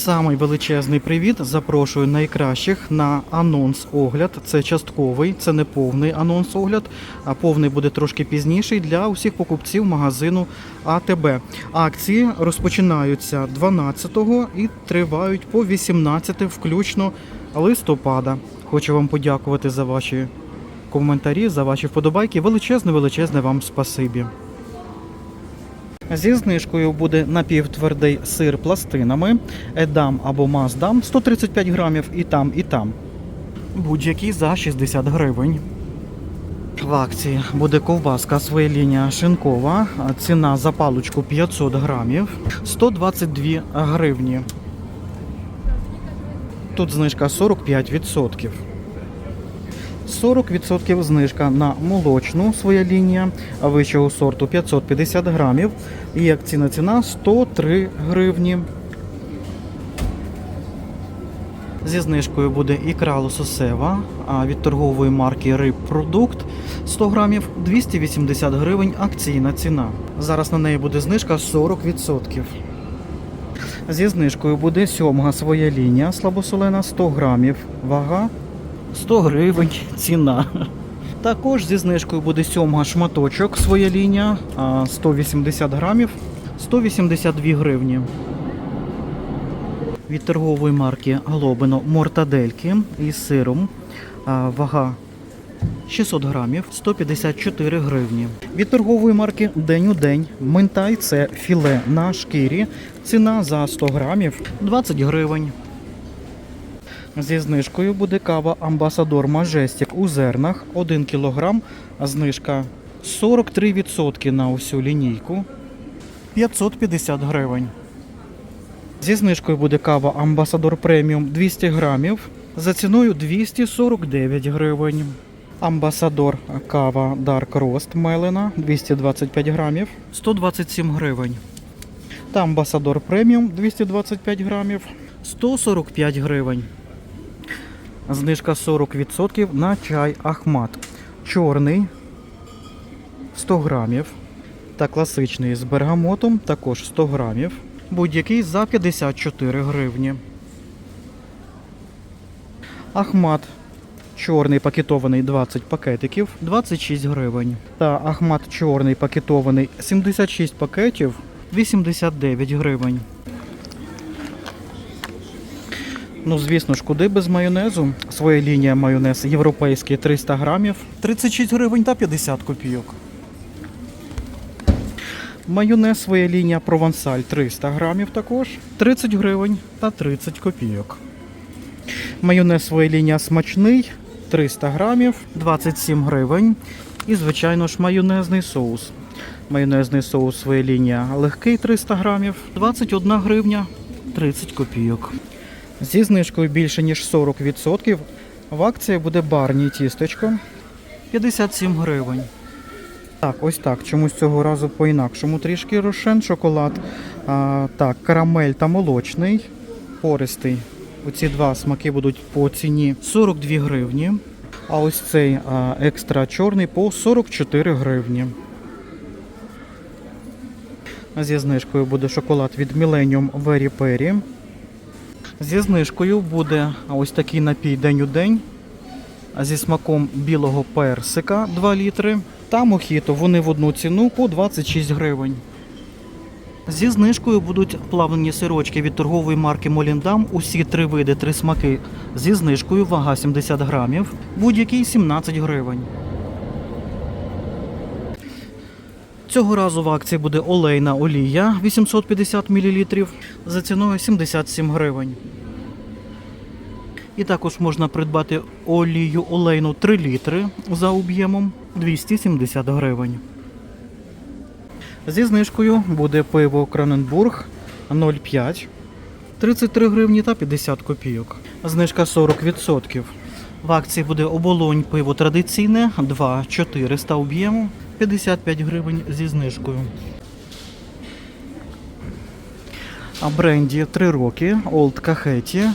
Самий величезний привіт. Запрошую найкращих на анонс-огляд. Це частковий, це не повний анонс-огляд, а повний буде трошки пізніший для усіх покупців магазину АТБ. Акції розпочинаються 12-го і тривають по 18 включно листопада. Хочу вам подякувати за ваші коментарі, за ваші вподобайки. Величезне, величезне вам спасибі. Зі знижкою буде напівтвердий сир пластинами, едам або маздам 135 грамів і там, і там. Будь-який за 60 гривень. В акції буде ковбаска своя лінія шинкова. Ціна за паличку 500 грамів 122 гривні. Тут знижка 45%. 40% знижка на молочну своя лінія вищого сорту 550 грамів. І акційна ціна 103 гривні. Зі знижкою буде ікра лососева від торгової марки Рибпродукт 100 грамів 280 гривень акційна ціна. Зараз на неї буде знижка 40%. Зі знижкою буде сьомга своя лінія слабосолена 100 грамів. Вага 100 гривень ціна. Також зі знижкою буде сьомга шматочок своя лінія 180 грамів 182 гривні. Від торгової марки Глобино мортадельки із сиром. Вага 600 грамів 154 гривні. Від торгової марки День у день Минтай це філе на шкірі. Ціна за 100 грамів 20 гривень. Зі знижкою буде кава Амбасадор Мажестік у зернах 1 кг, знижка 43% на усю лінійку 550 гривень. Зі знижкою буде кава Амбасадор Преміум 200 грамів за ціною 249 гривень. Амбасадор кава Dark Roast Мелена 225 грамів 127 гривень. Та Амбасадор Преміум 225 грамів 145 гривень. Знижка 40% на чай Ахмат. Чорний 100 грамів. Та класичний з бергамотом також 100 грамів. Будь-який за 54 гривні. Ахмат чорний пакетований 20 пакетиків 26 гривень. Та Ахмат чорний пакетований 76 пакетів 89 гривень. Ну, звісно ж, куди без майонезу. Своя лінія майонез європейський 300 грамів, 36 гривень та 50 копійок. Майонез своя лінія провансаль 300 грамів також, 30 гривень та 30 копійок. Майонез своя лінія смачний 300 грамів, 27 гривень. І, звичайно ж, майонезний соус. Майонезний соус своя лінія легкий 300 грамів, 21 гривня, 30 копійок. Зі знижкою більше ніж 40% в акції буде барні тістечко 57 гривень. Так, ось так. Чомусь цього разу по-інакшому трішки рошен, шоколад. А, так, карамель та молочний. Пористий. Оці два смаки будуть по ціні 42 гривні. А ось цей а, екстра чорний по 44 гривні. Зі знижкою буде шоколад від Millennium Very Perry. Зі знижкою буде ось такий напій день у день зі смаком білого персика 2 літри. Та мохіто вони в одну ціну по 26 гривень. Зі знижкою будуть плавлені сирочки від торгової марки Моліндам. Усі три види, три смаки. Зі знижкою вага 70 грамів, будь-який 17 гривень. Цього разу в акції буде олейна олія 850 мл за ціною 77 гривень. І також можна придбати олію олейну 3 літри за об'ємом 270 гривень. Зі знижкою буде пиво Кроненбург 0,5 33 гривні та 50 копійок. Знижка 40%. В акції буде оболонь пиво традиційне 2 400 об'єму 55 гривень зі знижкою. А бренді 3 роки Old Кахеті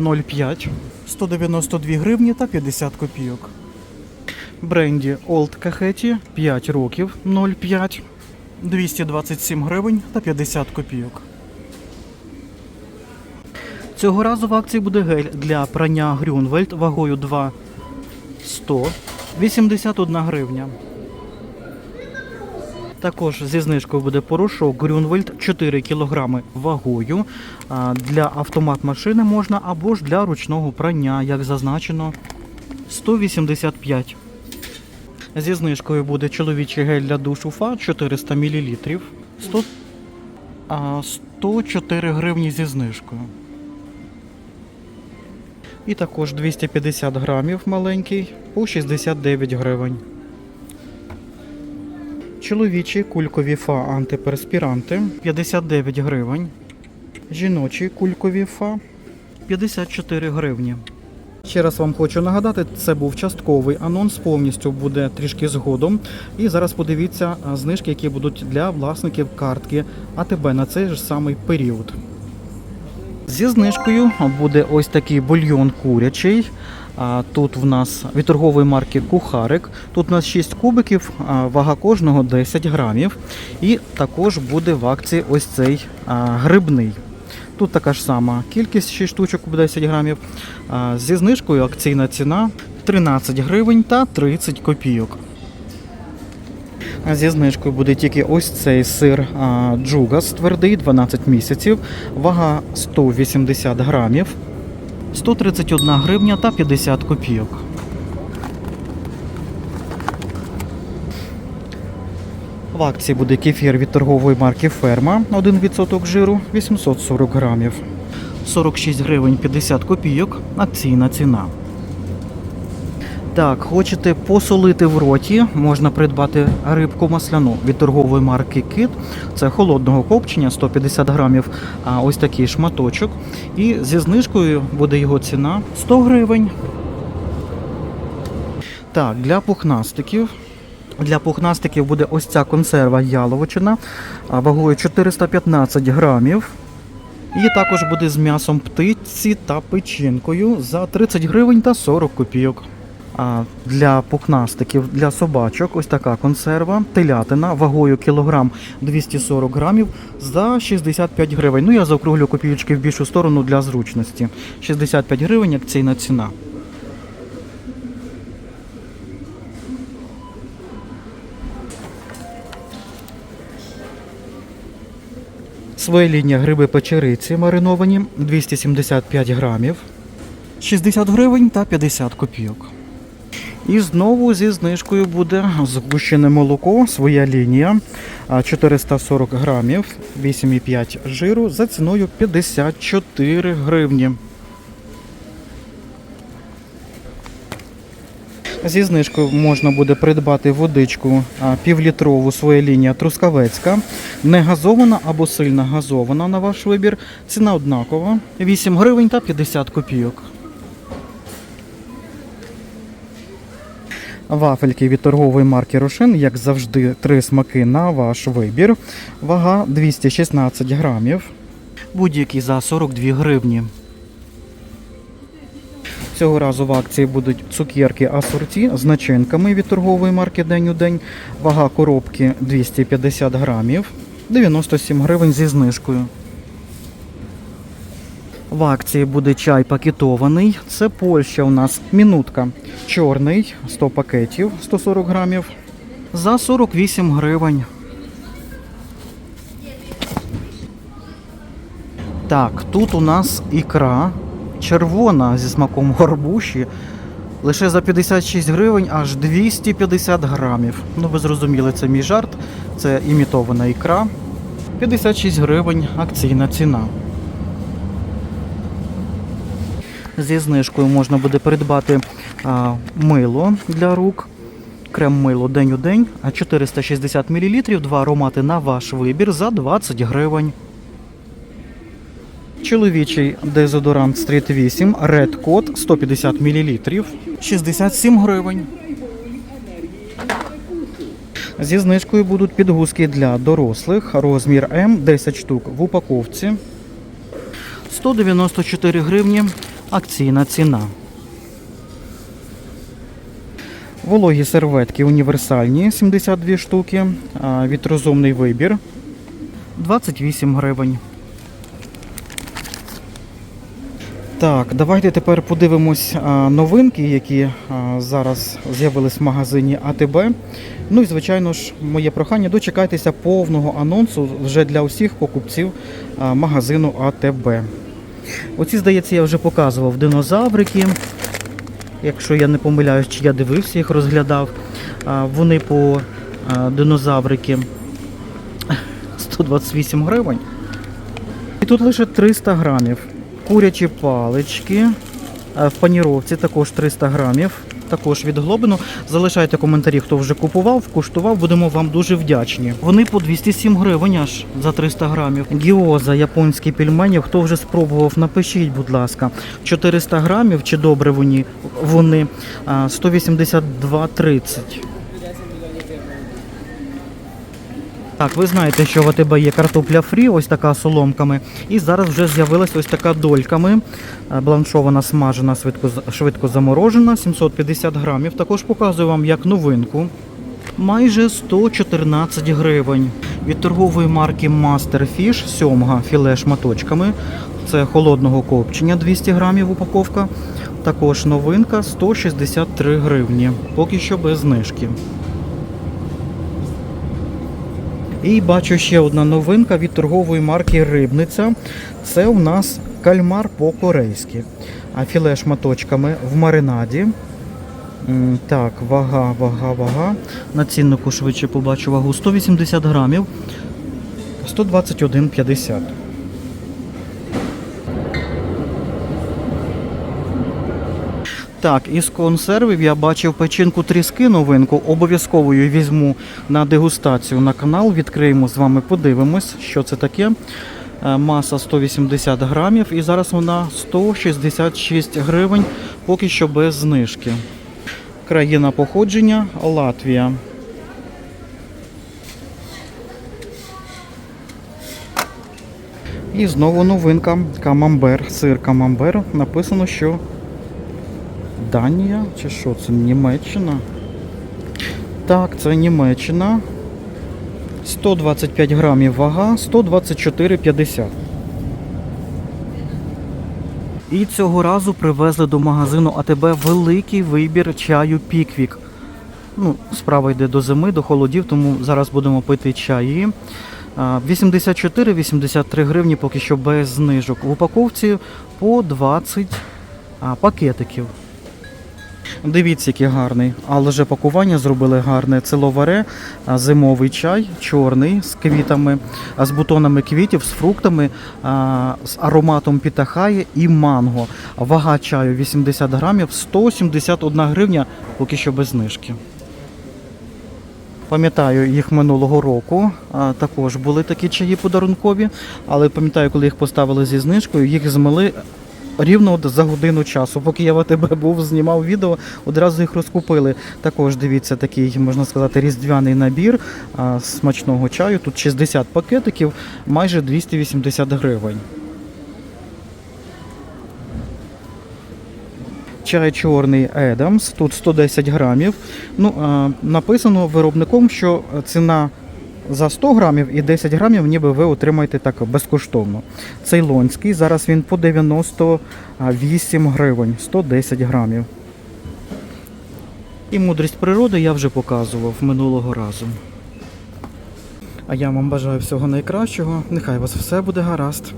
0,5 192 гривні та 50 копійок. Бренді Old Кахеті 5 років 0,5 227 гривень та 50 копійок. Цього разу в акції буде гель для прання Грюнвельд вагою 2 100 81 гривня. Також зі знижкою буде порошок Грюнвельд 4 кг вагою. Для автомат машини можна або ж для ручного прання, як зазначено, 185. Зі знижкою буде чоловічий гель для душу ФА 400 мл. 100, 104 гривні зі знижкою. І також 250 грамів маленький по 69 гривень. Чоловічі кулькові фа антиперспіранти 59 гривень. Жіночі кулькові фа 54 гривні. Ще раз вам хочу нагадати, це був частковий анонс, повністю буде трішки згодом. І зараз подивіться знижки, які будуть для власників картки АТБ на цей же самий період. Зі знижкою буде ось такий бульйон курячий. Тут в нас від торгової марки Кухарик. Тут у нас 6 кубиків, вага кожного 10 грамів. І також буде в акції ось цей грибний. Тут така ж сама кількість 6 штучок 10 грамів. Зі знижкою акційна ціна 13 гривень та 30 копійок. Зі знижкою буде тільки ось цей сир Джугас твердий, 12 місяців, вага 180 грамів, 131 гривня та 50 копійок. В акції буде кефір від торгової марки Ферма 1% жиру 840 грамів. 46 гривень 50 копійок. Акційна ціна. Так, хочете посолити в роті, можна придбати рибку масляну від торгової марки Кит. Це холодного копчення 150 грамів, а ось такий шматочок. І зі знижкою буде його ціна 100 гривень. Так, для пухнастиків. Для пухнастиків буде ось ця консерва яловичина вагою 415 грамів. І також буде з м'ясом птиці та печінкою за 30 гривень та 40 копійок. Для пухнастиків, для собачок, ось така консерва, телятина вагою кілограм 240 грамів за 65 гривень. Ну я заокруглю копійочки в більшу сторону для зручності. 65 гривень акційна ціна. Своєління гриби печериці мариновані 275 грамів, 60 гривень та 50 копійок. І знову зі знижкою буде згущене молоко, своя лінія 440 грамів, 8,5 жиру за ціною 54 гривні. Зі знижкою можна буде придбати водичку півлітрову своя лінія Трускавецька, не газована або сильно газована на ваш вибір. Ціна однакова 8 гривень та 50 копійок. Вафельки від торгової марки Рошен, як завжди, три смаки на ваш вибір. Вага 216 грамів. Будь-які за 42 гривні. Цього разу в акції будуть цукерки асорті з начинками від торгової марки День у день. Вага коробки 250 грамів, 97 гривень зі знижкою. В акції буде чай пакетований. Це Польща у нас мінутка. Чорний 100 пакетів 140 грамів. За 48 гривень. Так, тут у нас ікра червона зі смаком горбуші. Лише за 56 гривень аж 250 грамів. Ну, ви зрозуміли, це мій жарт. Це імітована ікра. 56 гривень акційна ціна. Зі знижкою можна буде придбати а, мило для рук. Крем мило день у день, 460 мл, два аромати на ваш вибір за 20 гривень. Чоловічий дезодорант Street 8 Red Code 150 мл 67 гривень. Зі знижкою будуть підгузки для дорослих. Розмір М 10 штук в упаковці. 194 гривні. Акційна ціна. Вологі серветки універсальні 72 штуки. Від вибір 28 гривень. Так, давайте тепер подивимось новинки, які зараз з'явились в магазині АТБ. Ну і звичайно ж, моє прохання дочекайтеся повного анонсу вже для усіх покупців магазину АТБ. Оці, здається, я вже показував динозаврики. Якщо я не помиляюсь, чи я дивився їх, розглядав. Вони по динозаврики 128 гривень. І тут лише 300 грамів. Курячі палички. В паніровці також 300 грамів. Також від Глобину. Залишайте коментарі, хто вже купував, куштував, будемо вам дуже вдячні. Вони по 207 гривень аж за 300 грамів. Гіоза, японські пельмені. Хто вже спробував, напишіть, будь ласка. 400 грамів чи добре вони? Вони а, 182,30. Так, ви знаєте, що в АТБ є картопля фрі, ось така соломками. І зараз вже з'явилась ось така дольками. Е, Бланшована, смажена, швидко, швидко заморожена, 750 грамів. Також показую вам як новинку. Майже 114 гривень. Від торгової марки Masterfish сьомга філе шматочками. Це холодного копчення 200 грамів упаковка. Також новинка 163 гривні. Поки що без знижки. І бачу ще одна новинка від торгової марки Рибниця. Це у нас кальмар по-корейськи. А філе шматочками в маринаді. Так, вага, вага, вага. На ціннику швидше побачу вагу 180 грамів. 121,50. Так, із консервів я бачив печінку тріски новинку. Обов'язково її візьму на дегустацію на канал. Відкриємо з вами, подивимось, що це таке. Е, Маса 180 грамів і зараз вона 166 гривень, поки що без знижки. Країна походження Латвія. І знову новинка камамбер, сир камамбер. Написано, що Данія чи що це? Німеччина? Так, це Німеччина. 125 грамів вага, 124,50. І цього разу привезли до магазину АТБ великий вибір чаю Піквік. Ну, справа йде до зими, до холодів, тому зараз будемо пити чаї. 84-83 гривні поки що без знижок. В упаковці по 20 пакетиків. Дивіться, який гарний. Але вже пакування зробили гарне. Це ловаре, зимовий чай, чорний з квітами, з бутонами квітів, з фруктами, з ароматом пітахаї і манго. Вага чаю 80 грамів, 171 гривня, поки що без знижки. Пам'ятаю їх минулого року. Також були такі чаї подарункові, але пам'ятаю, коли їх поставили зі знижкою, їх змили рівно за годину часу. Поки я в АТБ був, знімав відео, одразу їх розкупили. Також дивіться такий, можна сказати, різдвяний набір а, смачного чаю. Тут 60 пакетиків, майже 280 гривень. Чай чорний Едамс, тут 110 грамів. Ну, а, написано виробником, що ціна за 100 грамів і 10 грамів ніби ви отримаєте так безкоштовно. Цейлонський, зараз він по 98 гривень, 110 грамів. І мудрість природи я вже показував минулого разу. А я вам бажаю всього найкращого. Нехай у вас все буде гаразд.